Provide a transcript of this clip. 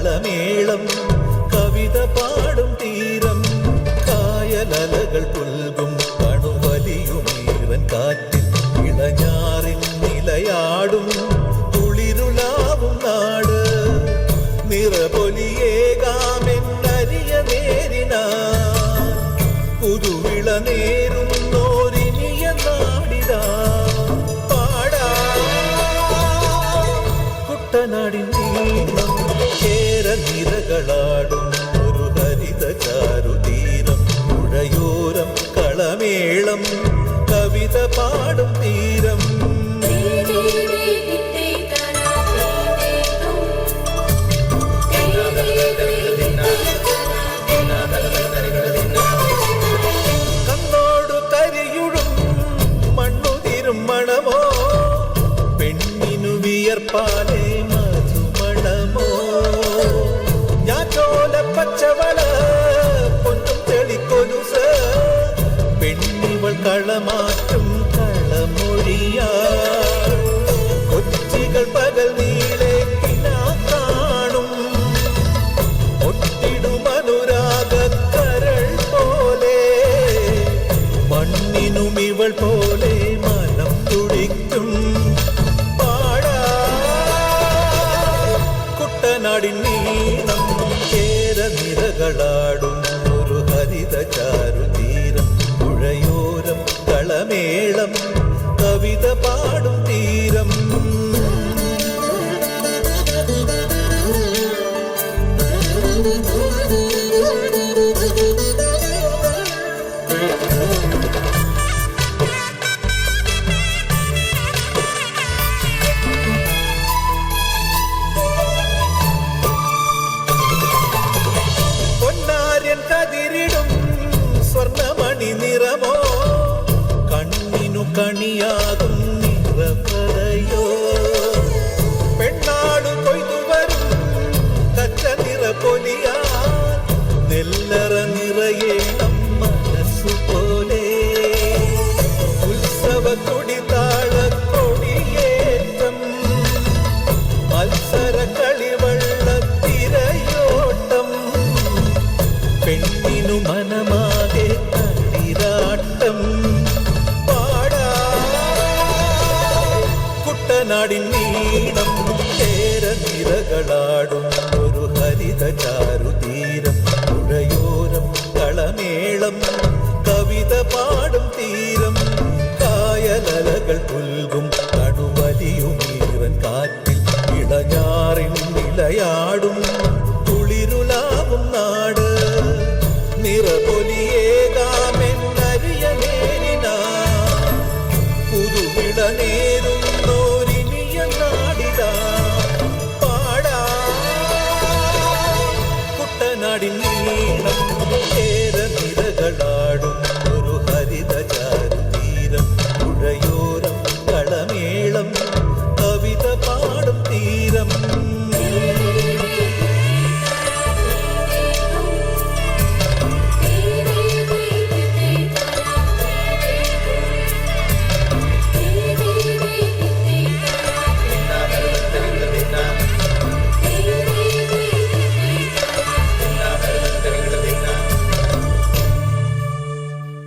കളമേളം കവിത പാടും തീരം കായലലകൾ പുൽകും കണുവലിയുമീവൻ കാറ്റിൽ ഇളഞ്ഞാറിൽ നിലയാടും തുളിരുളാവും നാട്. നിറപൊലിയേകാമെന്നരിയ നേരിന പുതുവിള നേരും നാടിതാ. പാടാ. കുട്ടനാടിൻ നീളം കേര നിരകളാടും ഒരു ഹരിത ചാരുതീരം പുഴയോരം കളമേളം കവിത പാടും തീരം കണ്ണോടു കരിയുഴും മണ്ണുതിരും മണമോ പെണ്ണിനു വിയർപ്പാലേ പെണ്ണിവൾ കളമൊഴിയ കൊച്ചികൾ പകൽ നീളെ കാണും. ഒട്ടിടും അനുരാഗ കരൾ പോലെ. മണ്ണിനും ഇവൾ പോലെ മനം തുടിക്കും. പാടാ. കുട്ടനാടിൻ നീളം കേര നിരകളാടും கவித பாடும் தீரம். கதிரிடும் சொர்ணமணி நிறமோ கண்ணினு கணியா ചാരുതീരം പുഴയോരം കളമേളം കവിത പാടും തീരം കായലകൾ പുൽകും